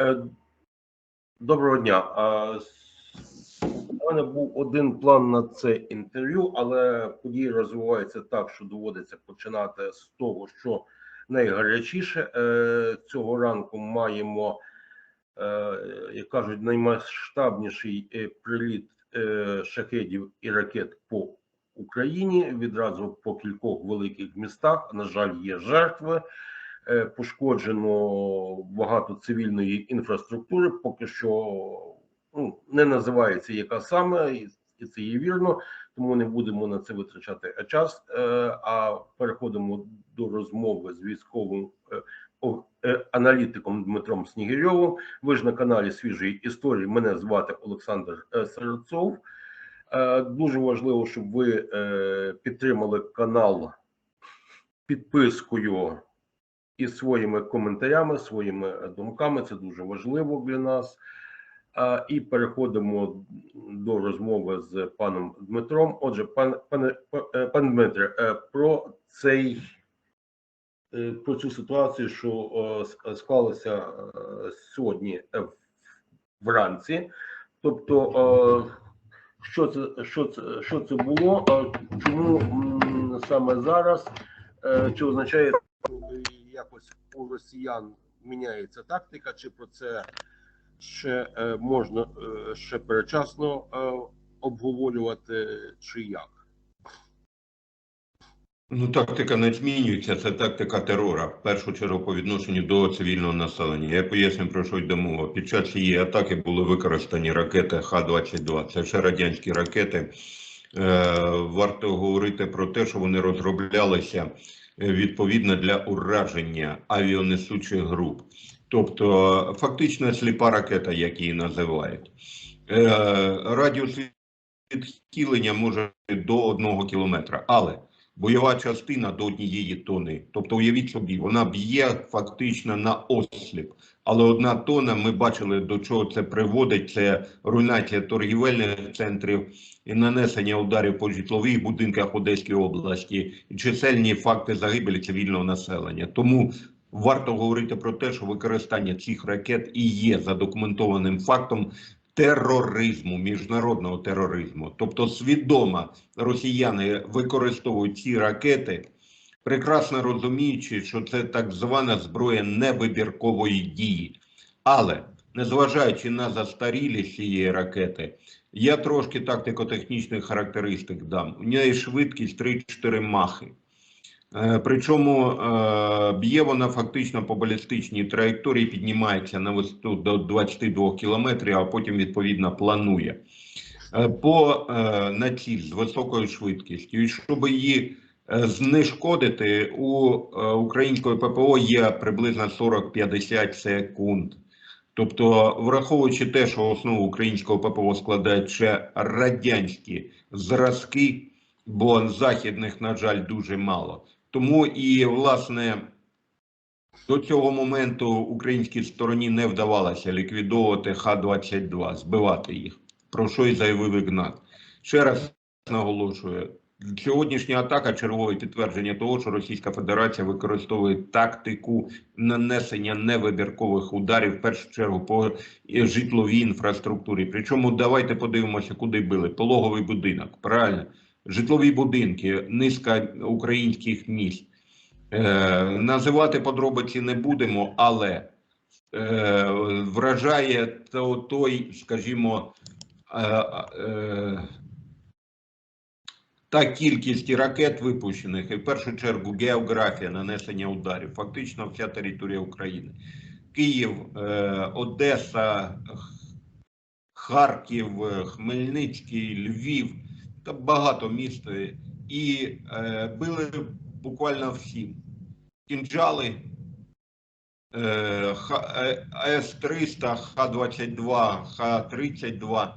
Е, Доброго дня. У мене був один план на це інтерв'ю, але події розвиваються так, що доводиться починати з того, що найгарячіше. Е, Цього ранку маємо, е, як кажуть, наймасштабніший приліт шахедів і ракет по Україні. Відразу по кількох великих містах. На жаль, є жертви. Е, пошкоджено багато цивільної інфраструктури. Поки що ну, не називається яка саме, і це є вірно, тому не будемо на це витрачати час. Е, А переходимо до розмови з військовим е, е, аналітиком Дмитром Снігирьовим. Ви ж на каналі свіжої історії. Мене звати Олександр е, Серцов. Е, Дуже важливо, щоб ви е, підтримали канал підпискою і своїми коментарями, своїми е, думками. Це дуже важливо для нас. І переходимо до розмови з паном Дмитром. Отже, пан пане па- пан Дмитре, е, про цей е, про цю ситуацію, що склалася сьогодні вранці. Тобто, що це, що це, що це було? Чому саме зараз? Чи означає якось у росіян міняється тактика, чи про це ще е, можна е, ще перечасно е, обговорювати, чи як? Ну, тактика не змінюється, це тактика терора, в першу чергу по відношенню до цивільного населення. Я поясню, про що йде мова. Під час цієї атаки були використані ракети Х-22. Це ще радянські ракети. Е, варто говорити про те, що вони розроблялися відповідно для ураження авіанесучих груп. Тобто, фактично сліпа ракета, як її називають. Е, радіус відхилення може до одного кілометра, але бойова частина до однієї тони. Тобто, уявіть собі, вона б'є фактично на осліп. Але одна тона, ми бачили, до чого це приводить. Це руйнація торгівельних центрів і нанесення ударів по житлових будинках Одеської області, і чисельні факти загибелі цивільного населення. Тому варто говорити про те, що використання цих ракет і є задокументованим фактом тероризму, міжнародного тероризму. Тобто, свідомо росіяни використовують ці ракети, прекрасно розуміючи, що це так звана зброя невибіркової дії. Але незважаючи на застарілість цієї ракети, я трошки тактико-технічних характеристик дам. У неї швидкість 3-4 махи. Е, Причому е, б'є вона фактично по балістичній траєкторії, піднімається на висоту до 22 кілометрів, а потім відповідно планує Е, по е, на ціль з високою швидкістю. І щоб її знешкодити, у е, української ППО є приблизно 40-50 секунд. Тобто, враховуючи те, що основу українського ППО складають ще радянські зразки, бо західних, на жаль, дуже мало. Тому і власне до цього моменту українській стороні не вдавалося ліквідовувати Х-22, збивати їх. Про що й заявив Ігнат. Ще раз наголошую. Сьогоднішня атака чергове підтвердження того, що Російська Федерація використовує тактику нанесення невибіркових ударів в першу чергу по е, житловій інфраструктурі. Причому давайте подивимося, куди били. Пологовий будинок, правильно, житлові будинки, низка українських міст. Е, називати подробиці не будемо, але е, вражає то, той, скажімо, е, е, та кількість ракет випущених, і в першу чергу географія нанесення ударів, фактично вся територія України. Київ, е, Одеса, Харків, е, Хмельницький, Львів та багато міст. І е, били буквально Х- е, С-300, Х-22, Х-32, е,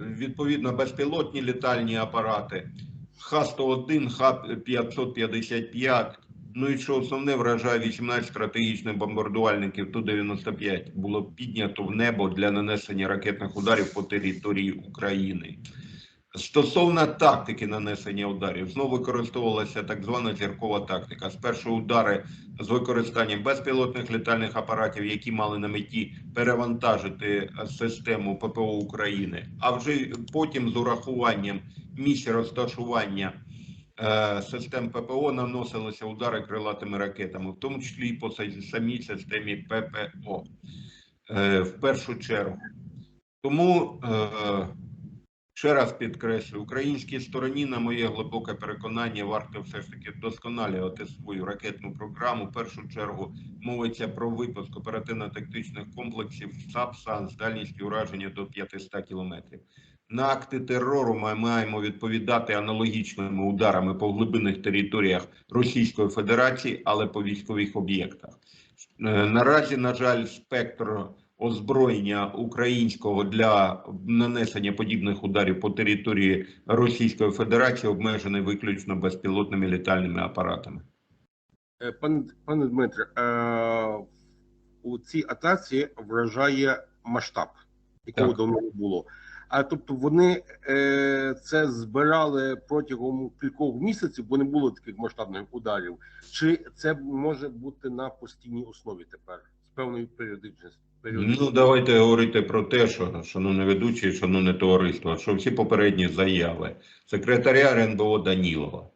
відповідно безпілотні літальні апарати, Х-101, Х-555, ну і що основне вражає 18 стратегічних бомбардувальників Ту-95 було піднято в небо для нанесення ракетних ударів по території України. Стосовно тактики нанесення ударів, знову використовувалася так звана зіркова тактика. Спершу удари з використанням безпілотних літальних апаратів, які мали на меті перевантажити е, систему ППО України, а вже потім з урахуванням місць розташування е, систем ППО наносилися удари крилатими ракетами, в тому числі і по самій системі ППО е, в першу чергу. Тому е, ще раз підкреслю, українській стороні, на моє глибоке переконання, варто все ж таки вдосконалювати свою ракетну програму. В першу чергу мовиться про випуск оперативно-тактичних комплексів САПСАН з дальністю ураження до 500 кілометрів. На акти терору ми маємо відповідати аналогічними ударами по глибинних територіях Російської Федерації, але по військових об'єктах. Е, Наразі, на жаль, спектр озброєння українського для нанесення подібних ударів по території Російської Федерації обмежений виключно безпілотними літальними апаратами. Е, Пане, пане Дмитре, е, у цій атаці вражає масштаб, якого давно не було. А тобто вони е, це збирали протягом кількох місяців, бо не було таких масштабних ударів. Чи це може бути на постійній основі тепер з певною періодичністю? Ну, давайте говорити про те, що, шановне ведучі, шановне товариство, що всі попередні заяви секретаря РНБО Данілова,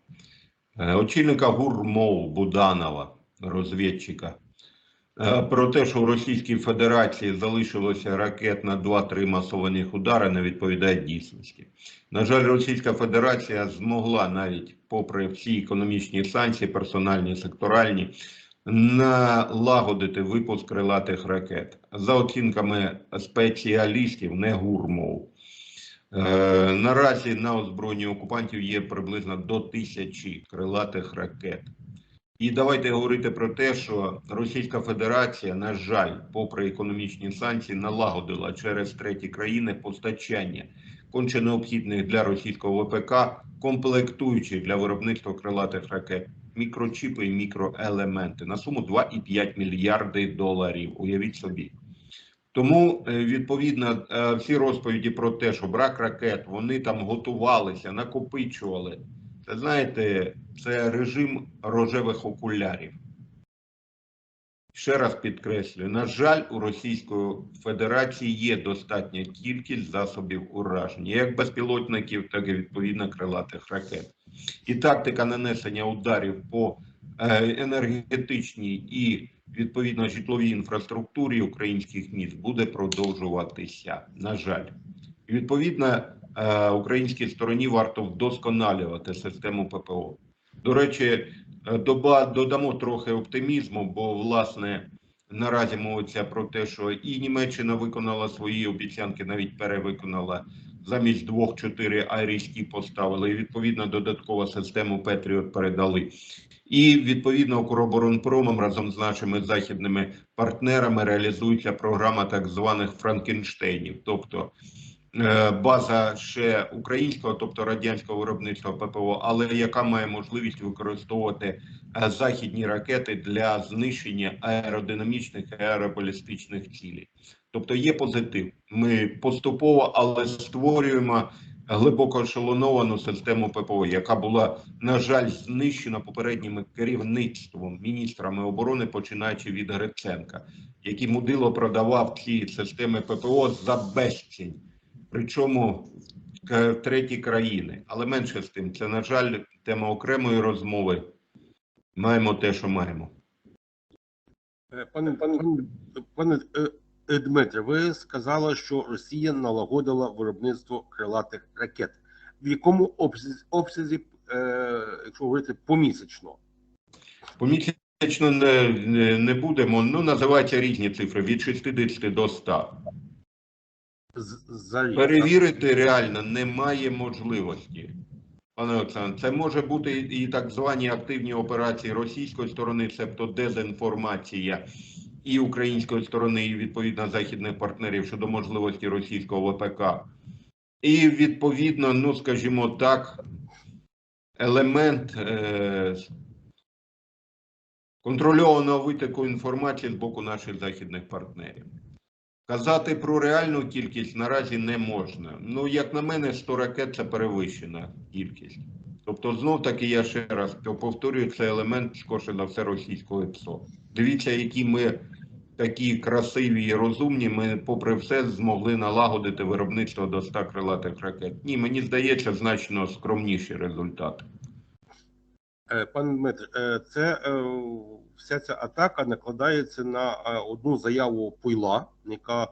е, очільника ГУРМОВ Буданова, розвідчика, е, про те, що у Російській Федерації залишилося ракет на 2-3 масованих удари, не відповідає дійсності. На жаль, Російська Федерація змогла навіть, попри всі економічні санкції, персональні, секторальні, налагодити випуск крилатих ракет. За оцінками спеціалістів, не гурмов. Е, наразі на озброєнні окупантів є приблизно до тисячі крилатих ракет. І давайте говорити про те, що Російська Федерація, на жаль, попри економічні санкції, налагодила через треті країни постачання конче необхідних для російського ВПК комплектуючих для виробництва крилатих ракет мікрочіпи і мікроелементи на суму 2,5 мільярди доларів. Уявіть собі. Тому е, відповідно е, всі розповіді про те, що брак ракет, вони там готувалися, накопичували. Це знаєте, це режим рожевих окулярів. Ще раз підкреслюю, на жаль, у Російської Федерації є достатня кількість засобів ураження, як безпілотників, так і відповідно крилатих ракет. І тактика нанесення ударів по е, енергетичній і відповідно житловій інфраструктурі українських міст буде продовжуватися. На жаль, і відповідно е, українській стороні варто вдосконалювати систему ППО. До речі, додамо трохи оптимізму, бо власне наразі мовиться про те, що і Німеччина виконала свої обіцянки, навіть перевиконала замість двох чотири айрійські поставили. І відповідно додаткову систему Петріот передали. І відповідно Укроборонпромом разом з нашими західними партнерами реалізується програма так званих Франкенштейнів, тобто е, база ще українського, тобто радянського виробництва ППО, але яка має можливість використовувати е, західні ракети для знищення аеродинамічних і аеробалістичних цілей. Тобто є позитив. Ми поступово, але створюємо глибоко ешелоновану систему ППО, яка була, на жаль, знищена попереднім керівництвом міністрами оборони, починаючи від Гриценка, який мудило продавав ці системи ППО за безцінь. Причому в треті країни. Але менше з тим, це, на жаль, тема окремої розмови. Маємо те, що маємо. Е, Пане, пане, пане е, е, Дмитре, ви сказали, що Росія налагодила виробництво крилатих ракет. В якому обсязі, обсязі е, якщо говорити помісячно? Помісячно не, не, не будемо. Ну, називаються різні цифри від 60 до 100. Перевірити реально немає можливості. Пане Олександр, це може бути і так звані активні операції російської сторони, себто дезінформація, і української сторони, і відповідно західних партнерів щодо можливості російського ВПК. І відповідно, ну скажімо так, елемент е, контрольованого витоку інформації з боку наших західних партнерів. Казати про реальну кількість наразі не можна. Ну, як на мене, 100 ракет це перевищена кількість. Тобто, знов таки я ще раз повторюю, це елемент скорше за все російського ПСО. Дивіться, які ми такі красиві і розумні, ми, попри все, змогли налагодити виробництво до 100 крилатих ракет. Ні, мені здається, значно скромніші результати. Е, Пане Дмитре, е, це е, вся ця атака накладається на одну заяву Пойла, яка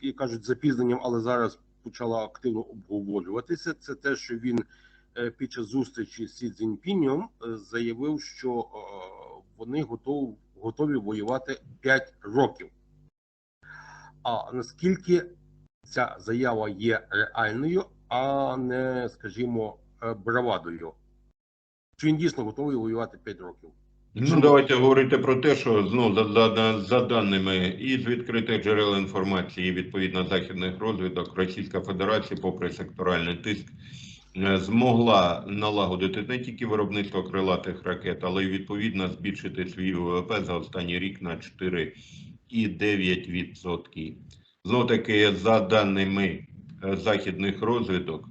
як кажуть запізненням, але зараз почала активно обговорюватися. Це те, що він під час зустрічі з Сі Цзіньпінем е, заявив, що вони готові, готові воювати 5 років. А наскільки ця заява є реальною, а не, скажімо, бравадою? Чи він дійсно готовий воювати 5 років? Ну, давайте говорити про те, що знову за, за, за даними із відкритих джерел інформації, і відповідно західних розвідок, Російська Федерація, попри секторальний тиск, е, змогла налагодити не тільки виробництво крилатих ракет, але й відповідно збільшити свій ВВП за останній рік на 4,9%. Знов таки, за даними е, західних розвідок,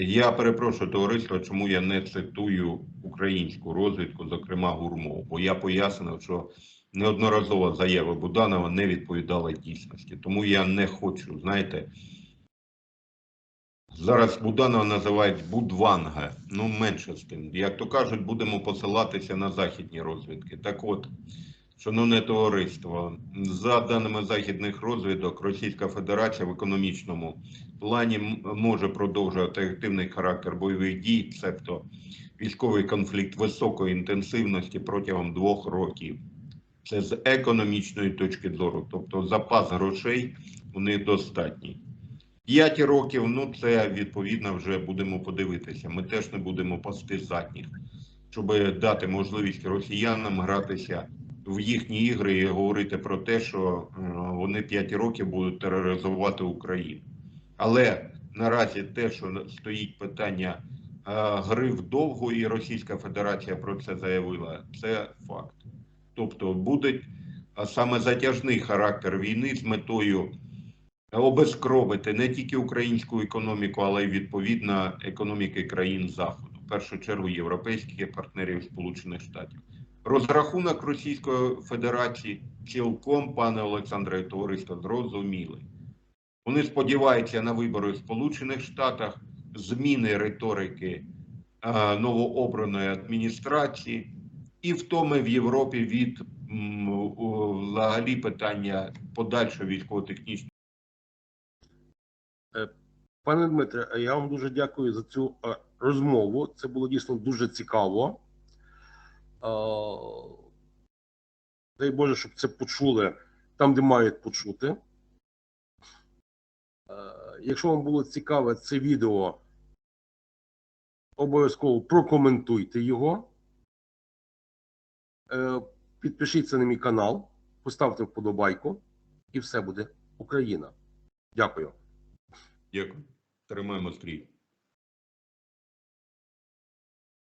я перепрошую товариство, чому я не цитую українську розвідку, зокрема гурмов, бо я пояснив, що неодноразово заяви Буданова не відповідали дійсності. Тому я не хочу, знаєте, зараз Буданова називають Будванга. Ну, менше з тим. Як то кажуть, будемо посилатися на західні розвідки. Так от, шановне товариство, за даними західних розвідок, Російська Федерація в економічному плані може продовжувати активний характер бойових дій, цебто військовий конфлікт високої інтенсивності протягом двох років. Це з економічної точки зору, тобто запас грошей у них достатній. П'ять років, ну це відповідно вже будемо подивитися. Ми теж не будемо пасти задніх, щоб дати можливість росіянам гратися в їхні ігри і говорити про те, що е, вони п'ять років будуть тероризувати Україну. Але наразі те, що стоїть питання гри вдовго, і Російська Федерація про це заявила, це факт. Тобто буде саме затяжний характер війни з метою обезкровити не тільки українську економіку, але й відповідно економіки країн Заходу, в першу чергу європейських партнерів Сполучених Штатів. Розрахунок Російської Федерації цілком, пане Олександре, товариство, зрозумілий. Вони сподіваються на вибори в Сполучених Штатах, зміни риторики е, новообраної адміністрації і втоми в Європі від взагалі питання подальшого військово-технічного. Пане Дмитре, я вам дуже дякую за цю е, розмову. Це було дійсно дуже цікаво. Е, Дай Боже, щоб це почули там, де мають почути. Е, Якщо вам було цікаве це відео, обов'язково прокоментуйте його. Е, Підпишіться на мій канал, поставте вподобайку, і все буде Україна. Дякую. Дякую. Тримаємо стрій.